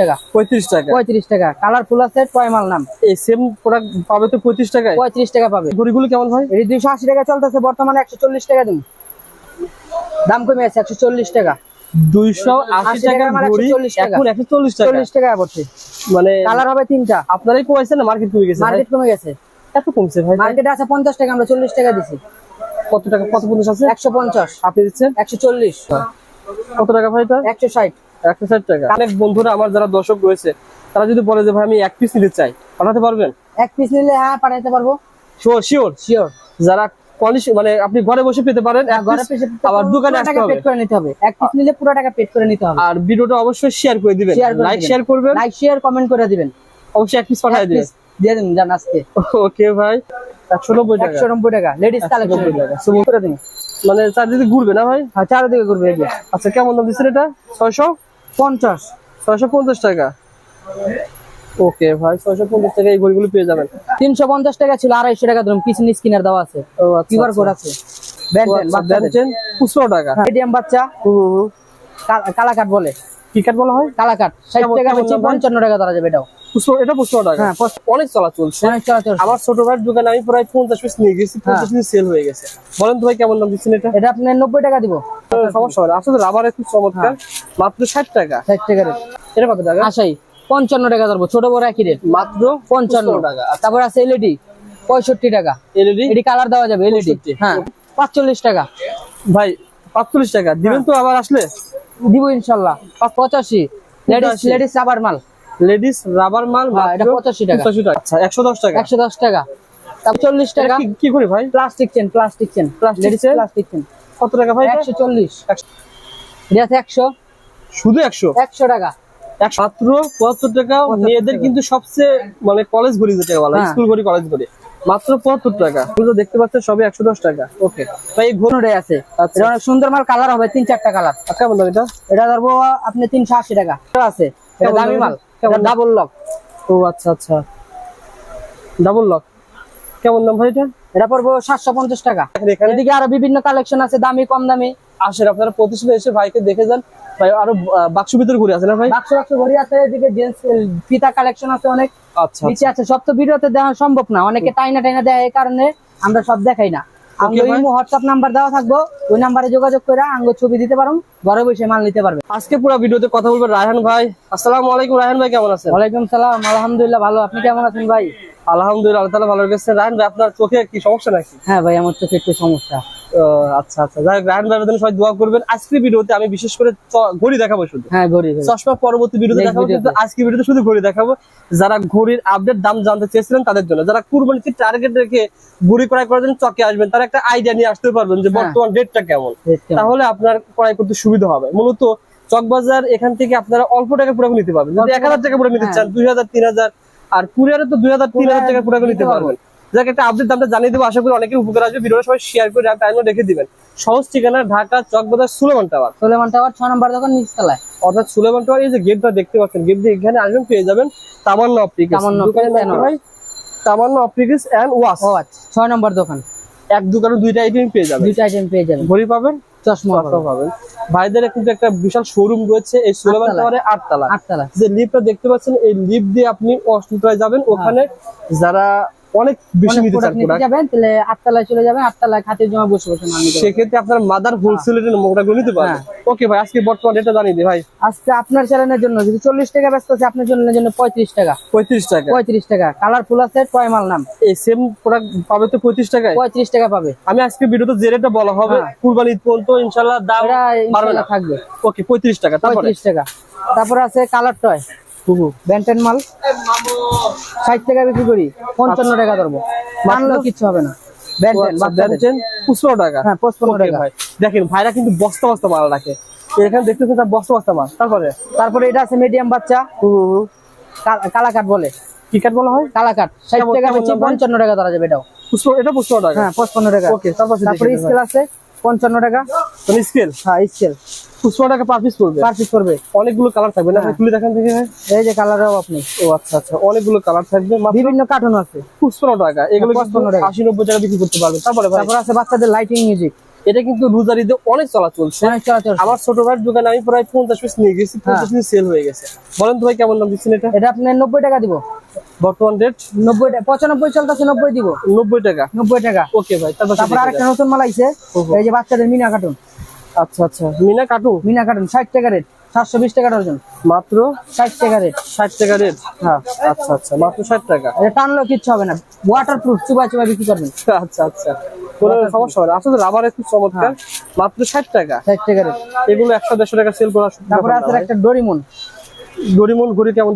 টাকা। পঁয়ত্রিশ টাকা। পঁয়ত্রিশ টাকা। কালারফুল আছে টয় নাম। এই সেম প্রোডাক্ট পাবে তো পঁয়ত্রিশ টাকায়? পঁয়ত্রিশ টাকা পাবে। ঘড়িগুলো কেমন এটি দুইশো আশি টাকা চলতেছে বর্তমানে একশো চল্লিশ টাকা দিন। দাম কমে আছে একশো চল্লিশ টাকা। দুইশো আশি টাকা ঘড়ি এখন একশো চল্লিশ টাকা। চল্লিশ টাকা পড়ছে মানে কালার হবে তিনটা। আপনারাই কমাইছেন না? মার্কেট কমে গেছে মার্কেট কমে গেছে। এত কমছে ভাই মার্কেটে আছে পঞ্চাশ টাকা আমরা চল্লিশ টাকা দিছি। কত টাকা? কত পঞ্চাশ আছে? একশো পঞ্চাশ। আপনি দিচ্ছেন? একশো চল্লিশ। কত টাকা ভাই এটা? একশো ষাট। একশো ষাট টাকা। অনেক বন্ধুরা আমার যারা দর্শক রয়েছে তারা যদি বলে যে ভাই আমি এক পিস নিতে চাই পাঠাতে পারবেন? এক পিস নিলে হ্যাঁ পাঠাতে পারব। শিওর শিওর শিওর যারা মানে আপনি ঘরে বসে পেতে পারেন piece, আবার দোকানে আসতে হবে। করে নিতে হবে। এক পিস নিলে পুরো টাকা পেড করে নিতে হবে। আর ভিডিওটা অবশ্যই শেয়ার করে দিবেন। লাইক শেয়ার করবেন। লাইক শেয়ার কমেন্ট করে দিবেন। অবশ্যই এক পিস পাঠিয়ে দিবেন দিয়ে দিন জান আজকে। ওকে ভাই। একশো নব্বই টাকা। একশো নব্বই টাকা। Ladies collection 190। করে দিন। মানে চারদিকে ঘুরবে না ভাই? হ্যাঁ চারিদিকে ঘুরবে আচ্ছা কেমন দাম দিচ্ছেন এটা? ছয়শো? পঞ্চাশ ছয়শো পঞ্চাশ টাকা। ওকে ভাই ছয়শো পঞ্চাশ টাকা এই ঘড়িগুলো পেয়ে যাবেন। তিনশো পঞ্চাশ টাকা ছিল আড়াইশো টাকা ধরুন পিছনে স্কিনার দেওয়া আছে। আচ্ছা কিউআর কোড আছে। দেন খুচরো টাকা। মিডিয়াম বাচ্চা। কালাকাট বলে। কি কাঠ বলা হয়? কালাকাট ষাট কেমন- টাকা হচ্ছে? পঞ্চান্ন টাকা ধরা যাবে এটাও। এটা খুচরো টাকা। হ্যাঁ, অনেক চলা চলছে। অনেক চলাচল আমার ছোট ভাইয়ের দোকানে আমি প্রায় পঞ্চাশ পিস নিয়ে গেছি পঞ্চাশ পিস সেল হয়ে গেছে। বলেন তো ভাই কেমন দাম দিচ্ছেন এটা? এটা আপনি নব্বই টাকা দিব। সমস্যা হয় আসলে রাবারের খুব চমৎকার। মাত্র ষাট টাকা। ষাট টাকা এটা কত টাকা? আশাই পঞ্চান্ন টাকা ধরবো। ছোট বড় একই রেট। মাত্র পঞ্চান্ন। টাকা। আচ্ছা, তারপর আছে এলইডি পঁয়ষট্টি টাকা। এলইডি এডি কালার দেওয়া যাবে এলইডি 65 হ্যাঁ পাঁচচল্লিশ টাকা। ভাই পাঁচচল্লিশ টাকা। দিবেন তো আবার আসলে? দিব ইনশাল্লাহ। পঁচাশি। লেডিস লেডিস রাবার মাল। লেডিস রাবার মাল হ্যাঁ, এটা 85 টাকা। পঁচাশি টাকা। আচ্ছা একশো দশ টাকা। একশো দশ টাকা। চল্লিশ টাকা। কি- করি ভাই? Plastic chain plastic chain. Ladies plastic chain. কত টাকা ভাই একশো চল্লিশ। একশো- এটা আছে একশো। শুধু একশো? একশো টাকা। মাত্র পঁচাত্তর টাকা। মেয়েদের কিন্তু সবচেয়ে মানে কলেজ ঘড়ি যেটা বলা। স্কুল ঘড়ি কলেজ ঘড়ি। মাত্র পঁচাত্তর টাকা। এগুলো দেখতে পাচ্ছেন সবই একশো দশ টাকা। ওকে ভাই এই ঘড়ি আছে। আচ্ছা। অনেক সুন্দর মাল কালার হবে তিন চারটা কালার কেমন দাম এটা? এটা ধরবো আপনি তিনশো আশি টাকা। আছে। দামি মাল। ডাবল লক ও আচ্ছা আচ্ছা। ডাবল লক কেমন দাম ভাই এটা? এটা পড়ব সাতশো পঞ্চাশ টাকা। এদিকে আরও বিভিন্ন কালেকশন আছে দামি কম দামি। আসেন আপনারা প্রতিষ্ঠানে এসে ভাইকে দেখে যান। ভাই আরও বাক্স ভিতরে ঘুরে আছে না ভাই? বাক্স বাক্স ঘড়ি আছে এদিকে জেন্টস ফিতা কালেকশন আছে অনেক। আচ্ছা নিচে আছে সব তো ভিডিওতে দেওয়া সম্ভব না। অনেকে টাইনা টাইনা দেয় এই কারণে আমরা সব দেখাই না। আমরা ভাই। ইমো হোয়াটসঅ্যাপ নাম্বার দেওয়া থাকব ওই নাম্বারে যোগাযোগ করে আঙ্গুর ছবি দিতে পারো ঘরে বসে মাল নিতে পারবে। আজকে পুরো ভিডিওতে কথা বলবেন রায়হান ভাই। আসসালামু আলাইকুম রায়হান ভাই কেমন আছেন? ওয়ালাইকুম সালাম আলহামদুলিল্লাহ ভালো। আপনি কেমন আছেন ভাই? আলহামদুলিল্লাহ আল্লাহ তাআলা ভালো রেখেছেন রায়হান ভাই আপনার চোখে কি সমস্যা নাকি? হ্যাঁ ভাই আমার চোখে একটু সমস্যা। আচ্ছা আচ্ছা। যাই হোক রায়হান ভাইয়ের জন্য সবাই দোয়া করবেন। আজকের ভিডিওতে আমি বিশেষ করে ঘড়ি দেখাবো শুধু। হ্যাঁ ঘড়ি ঘড়ি। চশমা পরবর্তী ভিডিওতে দেখাবো কিন্তু আজকে ভিডিওতে শুধু ঘড়ি দেখাবো। যারা ঘড়ির আপডেট দাম জানতে চেয়েছিলেন তাদের জন্য। যারা কুরবানিতে টার্গেট রেখে ঘড়ি ক্রয় করার জন্য চকে আসবেন তারা একটা আইডিয়া নিয়ে আসতে পারবেন যে হ্যাঁ। বর্তমান ডেটটা কেমন। তাহলে আপনার ক্রয় করতে সুবিধা হবে। মূলত চকবাজার এখান থেকে আপনারা অল্প টাকা পুরো নিতে পারবেন। যদি এক হাজার টাকা পুরো নিতে। চান দুই হাজার তিন হাজার আর কুরিয়ারে তো দুই হাজার তিন হাজার টাকা পুরো নিতে পারবেন। যাকে একটা আপডেট দামটা জানিয়ে দেবো আশা করি অনেকের উপকার আসবে। ভিডিওটা সবাই শেয়ার করে টাইমও রেখে দিবেন। সহজ ঠিকানা ঢাকা চকবাজার সুলেমান টাওয়ার সুলেমান টাওয়ার ছয় নম্বর দোকান নিচতলায় অর্থাৎ সুলেমান টাওয়ার এই যে গেটটা দেখতে পাচ্ছেন গেট দিয়ে এখানে আসবেন পেয়ে যাবেন Tamanna optics Tamanna optics and wash ছয় নম্বর দোকান। এক দোকানে দুইটা আইটেম পেয়ে যাবেন। দুইটা আইটেম পেয়ে যাবেন। ঘড়ি পাবেন? চশমা পাবেন। ভাইদের কিন্তু একটা বিশাল শোরুম রয়েছে এই সুলেমান আটতলা। টাওয়ারে আটতলা। আটতলা। যে লিফটটা দেখতে পাচ্ছেন এই লিফট দিয়ে আপনি যাবেন। ওখানে যারা অনেক বেশি নিতে চান যাবেন তাহলে আটতলায় চলে যাবেন আটতলায় খাতের জমা বসে বসে সেক্ষেত্রে আপনার মাদার মোটাগুলো নিতে পারবেন হ্যাঁ। ওকে ভাই আজকে বর্তমান এটা জানিয়ে দিই ভাই। আজকে আপনার চ্যানেলের জন্য যদি চল্লিশ টাকা ব্যস্ত আছে আপনার জন্য পঁয়ত্রিশ টাকা। পঁয়ত্রিশ টাকা। পঁয়ত্রিশ টাকা। কালারফুল আছে টয় মাল নাম। এই সেম প্রোডাক্ট পাবে তো পঁয়ত্রিশ টাকায়? পঁয়ত্রিশ টাকা পাবে। আমি আজকে ভিডিওতে যে রেটটা বলা হবে হ্যাঁ। কুরবানি ঈদ পর্যন্ত ইনশাল্লাহ দাম থাকবে। ওকে পঁয়ত্রিশ টাকা তারপরে? পঁয়ত্রিশ টাকা। তারপরে আছে কালার টয় ব্যান্টেন মাল। ষাট টাকা বিক্রি করি পঞ্চান্ন টাকা ধরবো। মানলেও কিচ্ছু হবে না। ব্যান্টেন পঁচপন্ন টাকা। হ্যাঁ পঁচপন্ন টাকা। ভাই। দেখেন ভাইরা কিন্তু বস্তা বস্তা মাল রাখে। এখানে দেখতেছেন তার বস্তা বস্তা মাল। তারপরে? তারপরে এটা আছে মিডিয়াম বাচ্চা। কালাকাট বলে। কি বলা হয়? কালাকাট। ষাট টাকা হচ্ছে পঞ্চান্ন টাকা ধরা যাবে এটাও। এটা পঁচপন্ন টাকা। হ্যাঁ পঁচপান্ন টাকা। ওকে তারপরে স্কেল আছে। পঞ্চান্ন টাকা। স্কেল হ্যাঁ স্কেল পুষ্পন্ন টাকা পার পিস পড়বে? পার পিস করবে অনেকগুলো কালার থাকবে না? ভাই তুলে দেখেন থেকে এই যে কালারও আপনি। ও আচ্ছা আচ্ছা। অনেকগুলো কালার থাকবে বিভিন্ন কার্টুন আছে। পঁচপন্ন টাকা। এগুলো হ্যাঁ, 55 টাকা। আশি নব্বই টাকা বিক্রি করতে পারবে। তারপরে তারপর আছে বাচ্চাদের লাইটিং মিউজিক এটা কিন্তু রোজার ঈদে অনেক চলা চলছে। চলাচল আমার ছোট ভাইয়ের দোকানে আমি প্রায় পঞ্চাশ পিস নিয়ে গেছি পঞ্চাশ পিস সেল হয়ে গেছে। বলেন তো ভাই কেমন দাম দিচ্ছেন এটা? এটা আপনি নব্বই টাকা দিব। বর্তমান রেট নব্বই টাকা পঁচানব্বই চলতেছে নব্বই দিব। নব্বই টাকা? নব্বই টাকা। ওকে ভাই তারপর তারপর আরেকটা নতুন মাল আইছে এই যে বাচ্চাদের মিনা কার্টুন আচ্ছা আচ্ছা। মিনা মিনা কার্টুন ষাট টাকা রেট সাতশো বিশ টাকা ডজন মাত্র? ষাট টাকা রেট ষাট টাকা রেট হ্যাঁ। আচ্ছা আচ্ছা মাত্র ষাট টাকা। এটা টানলেও কিচ্ছু হবে না। ওয়াটার প্রুফ চুবাই চুবাই বিক্রি করবেন। আচ্ছা আচ্ছা। কোনো সমস্যা হবে না। আসলে রাবারের খুব চমৎকার। মাত্র ষাট টাকা। ষাট টাকা এগুলো একশো দেড়শো টাকা সেল করা তারপরে আছে একটা ডোরিমন ডরিমন ঘড়ি কেমন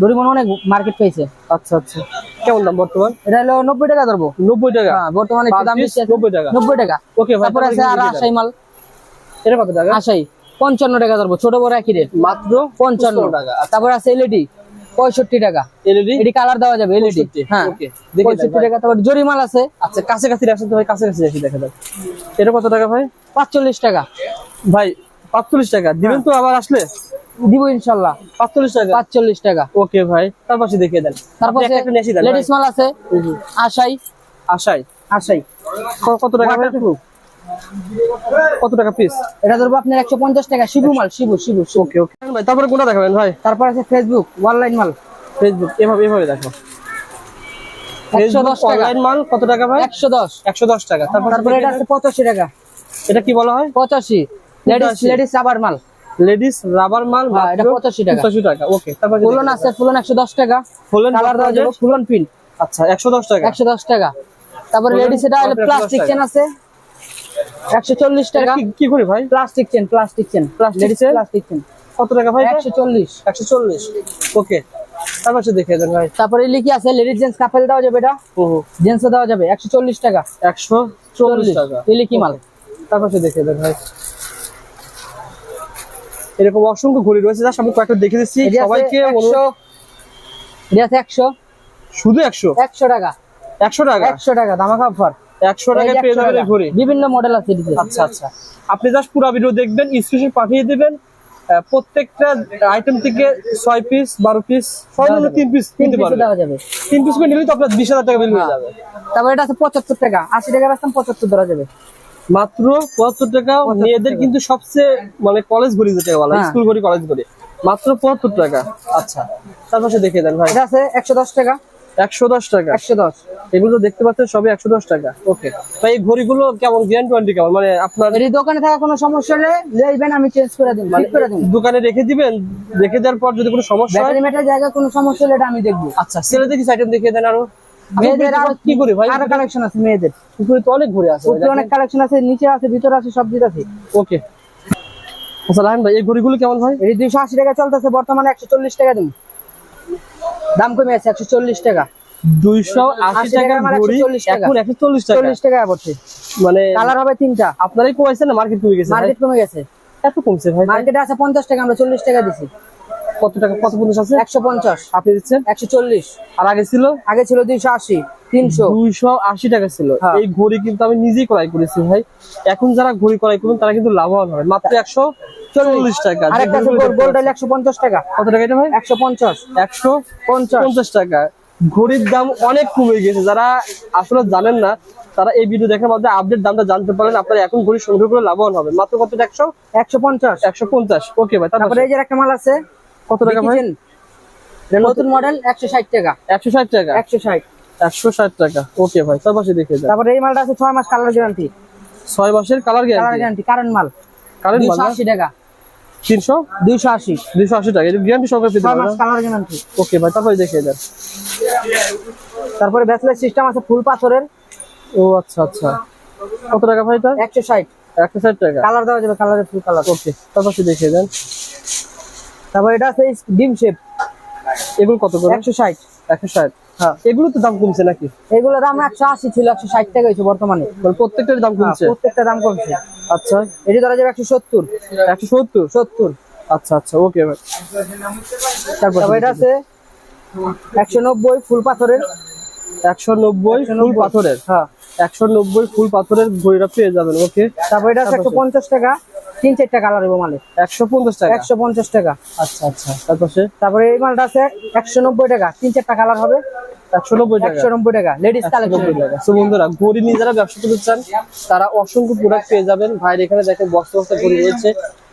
ডোরিমন অনেক মার্কেট পেয়েছে। আচ্ছা আচ্ছা। কেমন দাম বর্তমান? এটা হলো নব্বই টাকা ধরবো। নব্বই টাকা? হ্যাঁ বর্তমানে দাম। নব্বই টাকা? নব্বই টাকা। ওকে তারপরে আছে আর আশাই মাল। এটা কত টাকা? আশাই পঞ্চান্ন টাকা ধরবো ছোট বড় একই রেট মাত্র পঞ্চান্ন। টাকা। তারপর আছে এলইডি পঁয়ষট্টি টাকা। এলইডি? এটি কালার দেওয়া যাবে এলইডি। হ্যাঁ পঁয়ষট্টি টাকা তারপর জরিমাল আছে। আচ্ছা কাছে কাছে রাখছেন তো ভাই কাছে কাছে রাখি দেখা যাক। এটা কত টাকা ভাই? পাঁচচল্লিশ টাকা। ভাই পাঁচচল্লিশ টাকা। দিবেন তো আবার আসলে? দিব ইনশাল্লাহ। পাঁচচল্লিশ টাকা। পাঁচচল্লিশ টাকা। ওকে ভাই তার পাশে দেখিয়ে দেন। তারপর লেডিস মাল আছে। আশাই। আশাই। আশাই। কত টাকা। কত টাকা পিস এটা ধরবো আপনার একশো পঞ্চাশ টাকা শিবু মাল শিবু শিবু। ওকে ওকে ভাই তারপরে কোনটা দেখাবেন ভাই? তারপর আছে ফেসবুক অনলাইন মাল। ফেসবুক এভাবে এভাবে দেখো। দশ টাকা। অনলাইন মাল কত টাকা ভাই? একশো দশ। একশো দশ টাকা। তারপরে এটা আছে পঁচাশি টাকা। এটা কি বলা হয়? পঁচাশি। লেডিস লেডিস রাবার মাল। লেডিস রাবার মাল এটা 85 টাকা। পঁচাশি টাকা। ওকে তারপর ফুলন আছে ফুলন একশো দশ টাকা। ফুলন কালার দেওয়া যাবে ফুলন প্রিন্ট আচ্ছা একশো দশ টাকা। একশো দশ টাকা। তারপরে লেডিস এটা প্লাস্টিক চেন আছে। একশো চল্লিশ টাকা। কি- কি করি ভাই? Plastic chain plastic chain. Plastic ladies plastic chain. কত টাকা ভাই একশো চল্লিশ। একশো চল্লিশ। ওকে। তারপর দেখে দেন ভাই। তারপরে লিখি আছে লেডিস জেন্টস কাপেল দেওয়া যাবে এটা? জেন্টস দেওয়া যাবে একশো চল্লিশ টাকা। একশো চল্লিশ টাকা। ইলিকি মাল? তারপর দেখে দেন ভাই। এরকম অসংখ্য ঘড়ি রয়েছে যার সামনে কয়েকটা দেখে দিচ্ছি। সবাইকে এটি আছে একশো। শুধু একশো? একশো টাকা। একশো টাকা? একশো টাকা দামাকা অফার। একশো টাকা পেয়ে যাবেন ঘড়ি। বিভিন্ন মডেল আছে আচ্ছা আচ্ছা। আপনি জাস্ট পুরো ভিডিও দেখবেন স্ক্রিনশট পাঠিয়ে দিবেন। প্রত্যেকটা আইটেম থেকে ছয় পিস বারো পিস সর্বনিম্ন তিন পিস তিন নিতে পারবেন তিন পিস করে নিলে তো আপনার বিশ হাজার টাকা বিল হয়ে যাবে। তারপর এটা আছে পঁচাত্তর টাকা। আশি টাকা রাখতাম পঁচাত্তর দেওয়া যাবে। মাত্র পঁচাত্তর টাকা। মেয়েদের কিন্তু সবচেয়ে মানে কলেজ ঘড়ি যেটা বলা হ্যাঁ। স্কুল ঘড়ি কলেজ ঘড়ি। মাত্র পঁচাত্তর টাকা। আচ্ছা তার পাশে দেখে দেন ভাই। এটা আছে একশো দশ টাকা। একশো দশ টাকা। একশো দশ। এগুলো দেখতে পাচ্ছেন সবই একশো দশ টাকা। ওকে। ভাই এই ঘড়িগুলো কেমন? মানে আপনার এটি দোকানে থাকা কোনো সমস্যা হলে যাইবেন আমি চেঞ্জ করে দিন ঠিক করে দিন দোকানে রেখে দিবেন? রেখে দেওয়ার পর যদি কোনো সমস্যা হয় ব্যাটারি মেটার কোনো সমস্যা হলে এটা আমি দেখব। আচ্ছা ছেলেদের কিছু আইটেম দেখিয়ে দেন আরও। মেয়েদের আর কি করি ভাই? আরও কালেকশন আছে মেয়েদের। উপরে তো অনেক ঘুরে আছে উপরে অনেক কালেকশন আছে নিচে আছে ভিতরে আছে সব দিক আছে। ওকে। আচ্ছা ভাই এই ঘড়িগুলো কেমন ভাই এটি দুইশো আশি টাকা চলতেছে বর্তমানে একশো চল্লিশ টাকা দিন। দাম কমে আছে একশো চল্লিশ টাকা। দুইশো আশি টাকা টাকার আমার ঘড়ি 140 টাকা। এখন একশো চল্লিশ টাকা। চল্লিশ টাকা পড়ছে। মানে কালার হবে তিনটা। আপনারাই কমেছেন না? মার্কেট কমে গেছে মার্কেট কমে গেছে। এত কমছে ভাই? মার্কেটে আছে পঞ্চাশ টাকা আমরা চল্লিশ টাকা দিছি। কত টাকা কত পঞ্চাশ আছে? একশো পঞ্চাশ। আপনি দিচ্ছেন? একশো চল্লিশ। আর আগে ছিল? আগে ছিল দুইশো আশি তিনশো। দুইশো আশি টাকা ছিল। হ্যাঁ। এই ঘড়ি কিন্তু আমি নিজেই ক্রয় করেছি ভাই। এখন যারা ঘড়ি ক্রয় করবেন তারা কিন্তু লাভবান হবে। মাত্র একশো চল্লিশ টাকা। যে আরেকটা আছে ঘড়িগুলো গোল্ড দেখতে গোল্ড পাচ্ছেন। একশো পঞ্চাশ টাকা। কত টাকা এটা ভাই? একশো পঞ্চাশ। একশো পঞ্চাশ পঞ্চাশ টাকা। ঘড়ির দাম অনেক কমে গেছে যারা আসলে জানেন না তারা এই ভিডিও দেখার মধ্যে আপডেট দামটা জানতে পারেন আপনারা এখন ঘড়ি সংগ্রহ করে লাভবান হবে। মাত্র কত একশো? একশো পঞ্চাশ। একশো পঞ্চাশ। ওকে ভাই তারপরে তারপরে এই যে একটা মাল আছে কত টাকা ভাই? নতুন মডেল একশো ষাট টাকা। একশো ষাট টাকা? একশো ষাট। একশো ষাট টাকা। ওকে ভাই তার পাশে দেখে যান তারপরে এই মালটা আছে ছয় মাস কালার গ্যারান্টি ছয় মাসের colour colour guarantee guarantee current মাল। কারেন্ট দুইশো আশি টাকা। তিনশো? দুইশো আশি। দুইশো আশি টাকা এটা গ্যারান্টি সহকারে পেতে পারবেন মাস কালার গ্যারান্টি ওকে ভাই তারপরে দেখে যান তারপরে ব্যাচলেট সিস্টেম আছে ফুল পাথরের। ও আচ্ছা আচ্ছা। কত টাকা ভাই এটা? একশো ষাট। একশো ষাট টাকা। কালার দেওয়া যাবে কালারের ফুল কালার ওকে তার পাশে দেখে যান। তারপরে এটা আছে ডিম শেপ এগুলো কত করে? একশো ষাট। একশো ষাট। হ্যাঁ। এগুলো তো দাম কমছে নাকি? এগুলোর দাম একশো আশি ছিল একশো ষাট টাকা হয়েছে বর্তমানে। মানে প্রত্যেকটার দাম হ্যাঁ, কমছে? প্রত্যেকটা দাম কমছে। আচ্ছা। এটি ধরা যাবে একশো সত্তর। একশো সত্তর? সত্তর। আচ্ছা আচ্ছা ওকে ভাই তারপর তারপর এটা আছে একশো নব্বই ফুল পাথরের। একশো নব্বই ফুল পাথরের? হ্যাঁ। একশো নব্বই ফুল পাথরের ঘড়িটা পেয়ে যাবেন ওকে তারপর এটা একশো পঞ্চাশ টাকা তিন চারটা কালার হবে মালে একশো পঞ্চাশ টাকা? একশো পঞ্চাশ টাকা। আচ্ছা আচ্ছা। তারপরে তারপরে এই মালটা আছে একশো নব্বই টাকা তিন চারটা কালার হবে। একশো নব্বই টাকা? একশো নব্বই টাকা লেডিস কালেকশন তো বন্ধুরা ঘড়ি নিয়ে যারা ব্যবসা করতে চান তারা অসংখ্য প্রোডাক্ট পেয়ে যাবেন। ভাইয়ের এখানে দেখেন বস্তা বস্তা ঘড়ি রয়েছে।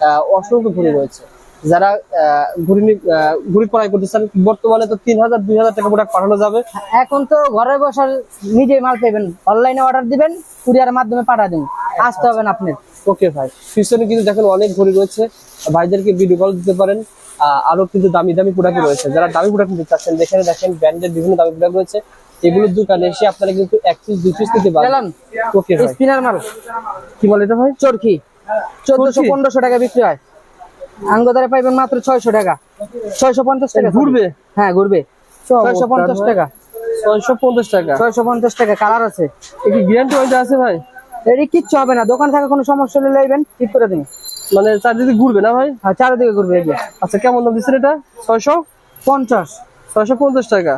আহ, অসংখ্য ঘড়ি রয়েছে। যারা আহ, ঘড়ি নি- আহ, ঘড়ি ক্রয় করতে চান বর্তমানে তো তিন হাজার দুই হাজার টাকা প্রোডাক্ট পাঠানো যাবে। এখন তো ঘরে বসার নিজেই মাল পেবেন অনলাইনে অর্ডার দিবেন কুরিয়ারের মাধ্যমে পাঠা দিন। আসতে হবে না আপনি। ওকে ভাই পিছনে কিন্তু দেখেন অনেক ঘড়ি রয়েছে। ভাইদেরকে ভিডিও কল দিতে পারেন। আরও কিন্তু দামি দামি প্রোডাক্ট রয়েছে। যারা দামি প্রোডাক্ট নিতে চাচ্ছেন দেখেন দেখেন ব্র্যান্ডের বিভিন্ন দামি প্রোডাক্ট রয়েছে। এগুলোর দোকানে এসে আপনারা কিন্তু এক পিস দুই পিস নিতে পারেন ওকে ভাই। স্পিনার মাল। কি বলে এটা ভাই? চরকি চোদ্দশো পনেরোশো টাকা বিক্রি হয়। আঙ্গদারে পাইবেন মাত্র ছয়শো টাকা। ছয়শো পঞ্চাশ টাকা ঘুরবে? হ্যাঁ ঘুরবে। ছয়শো পঞ্চাশ টাকা। ছয়শো পঞ্চাশ টাকা। ছয়শো পঞ্চাশ টাকা কালার আছে। কি গ্যারান্টি ওইটা আছে ভাই? এটি কিচ্ছু হবে না দোকান থেকে কোনো সমস্যা হলে লইবেন ঠিক করে দিন মানে চারদিকে ঘুরবে না ভাই? আর চারিদিকে ঘুরবে আচ্ছা কেমন দাম দিচ্ছেন এটা? ছয়শো? পঞ্চাশ। ছয়শো পঞ্চাশ টাকা।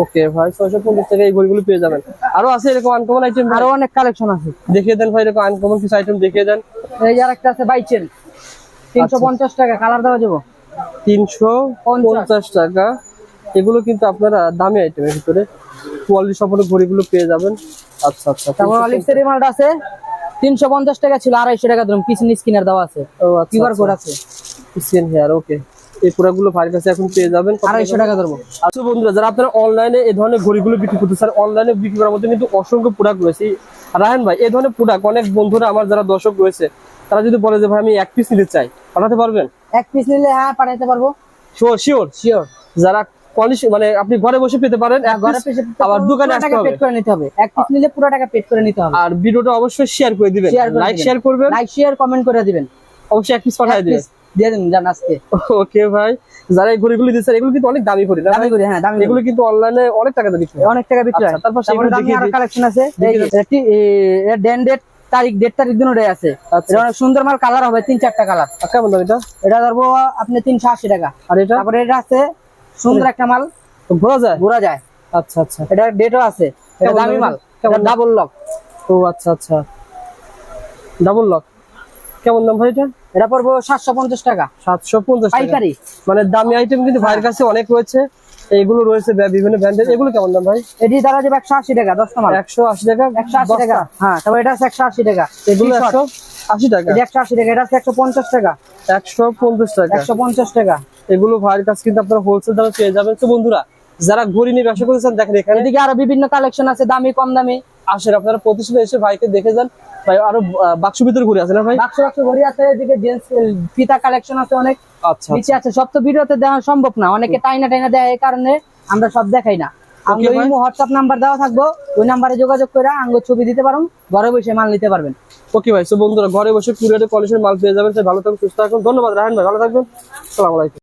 ওকে ভাই ছয়শো পঞ্চাশ টাকা এই পেয়ে যাবেন। আরও আছে এরকম আনকমন আইটেম আরও অনেক কালেকশন আছে। দেখিয়ে দেন ভাই এরকম আনকমন কিছু আইটেম দেখিয়ে দেন। এই যে আরেকটা আছে বাইচেন। তিনশো পঞ্চাশ টাকা কালার দেওয়া যাব? তিনশো পঞ্চাশ। টাকা। এগুলো কিন্তু আপনারা দামি আইটেমের ভিতরে। কোয়ালিটি সম্পন্ন ঘড়িগুলো পেয়ে যাবেন। আচ্ছা আচ্ছা। তারপর মালটা আছে। তিনশো পঞ্চাশ টাকা ছিল আড়াইশো টাকা ধরুন কিছু স্কিনার দেওয়া আছে। ও আচ্ছা কিউআর কোড আছে। সিএন হেয়ার ওকে এই প্রোডাক্টগুলো ভাইয়ের কাছে এখন পেয়ে যাবেন। আড়াইশো টাকা ধরবো। আচ্ছা বন্ধুরা যারা আপনারা অনলাইনে এই ধরনের ঘড়িগুলো বিক্রি করতে চান অনলাইনে বিক্রি করার মধ্যে কিন্তু অসংখ্য প্রোডাক্ট রয়েছে। রায়ন ভাই এই ধরনের প্রোডাক্ট অনেক বন্ধুরা আমার যারা দর্শক রয়েছে তারা যদি বলে যে ভাই আমি এক পিস নিতে চাই পাঠাতে পারবেন? এক পিস নিলে হ্যাঁ পাঠাইতে পারব। শিওর শিওর শিওর যারা মানে আপনি ঘরে বসে পেতে পারেন এক ঘরে আবার দোকানে আসতে হবে। পেড করে নিতে হবে। এক পিস নিলে পুরো টাকা পেড করে নিতে হবে। আর ভিডিওটা অবশ্যই শেয়ার করে দিবেন। লাইক শেয়ার করবেন। লাইক শেয়ার কমেন্ট করে দিবেন। অবশ্যই এক পিস পাঠিয়ে দিবেন। দিয়ে দিন জান আজকে। ওকে ভাই যারা এই ঘড়িগুলো দিচ্ছেন এগুলো কিন্তু অনেক দামি ঘড়ি দামি করে হ্যাঁ দামি এগুলো কিন্তু অনলাইনে অনেক টাকা বিক্রি হয়। অনেক টাকা বিক্রি হয় আচ্ছা, তারপর সেগুলো দামি আরও কালেকশন আছে। এই ডেন তারিখ আছে। আচ্ছা। অনেক সুন্দর মাল কালার হবে তিন চারটা কালার কেমন দাম এটা? এটা ধরবো আপনি তিনশো আশি টাকা। আর এটা? তারপরে এটা আছে সুন্দর একটা মাল। ঘোরা যায়? ঘোরা যায়। আচ্ছা আচ্ছা। এটা ডেটও আছে। এটা দামি মাল। ডাবল লক ও আচ্ছা আচ্ছা। ডাবল লক কেমন দাম ভাই এটা? এটা পড়ব সাতশো পঞ্চাশ টাকা। সাতশো পঞ্চাশ পাইকারি। মানে দামি আইটেম কিন্তু ভাইয়ের কাছে অনেক রয়েছে। এইগুলো রয়েছে বিভিন্ন ব্র্যান্ডের। এগুলো কেমন দাম ভাই? এটি দ্বারা যাবে একশো আশি টাকা দশটা মাল একশো আশি টাকা? একশো আশি টাকা। হ্যাঁ তারপর এটা আছে একশো আশি টাকা। এগুলো একশো আশি টাকা? এটা একশো আশি টাকা এটা আছে একশো পঞ্চাশ টাকা। একশো পঞ্চাশ টাকা। একশো পঞ্চাশ টাকা। এগুলো ভাইয়ের কাছে কিন্তু আপনারা হোলসেল দামে পেয়ে যাবেন। তো বন্ধুরা যারা ঘড়ি নিয়ে ব্যবসা করতে চান দেখেন এখানে এদিকে আরও বিভিন্ন কালেকশন আছে দামি কম দামি। আসেন আপনারা প্রতিষ্ঠানে এসে ভাইকে দেখে যান। ভাই আরও বাক্স ভিতরে ঘুরে আছে না ভাই? বাক্স বাক্স ঘড়ি আছে এদিকে জেন্টস ফিতা কালেকশন আছে অনেক। আচ্ছা নিচে আছে সব তো ভিডিওতে দেওয়া সম্ভব না। অনেকে টাইনা টাইনা দেয় এই কারণে আমরা সব দেখাই না। ইমো হোয়াটসঅ্যাপ নাম্বার দেওয়া থাকব ওই নাম্বারে যোগাযোগ করে আঙ্গ ছবি দিতে পারুন ঘরে বসে মাল নিতে পারবেন। ওকে ভাই। তো বন্ধুরা ঘরে বসে কলেজের মাল পেয়ে যাবেন। ভালো থাকুন সুস্থ থাকুন। ধন্যবাদ রাহান ভাই। ভালো থাকবেন। আলাইকুম।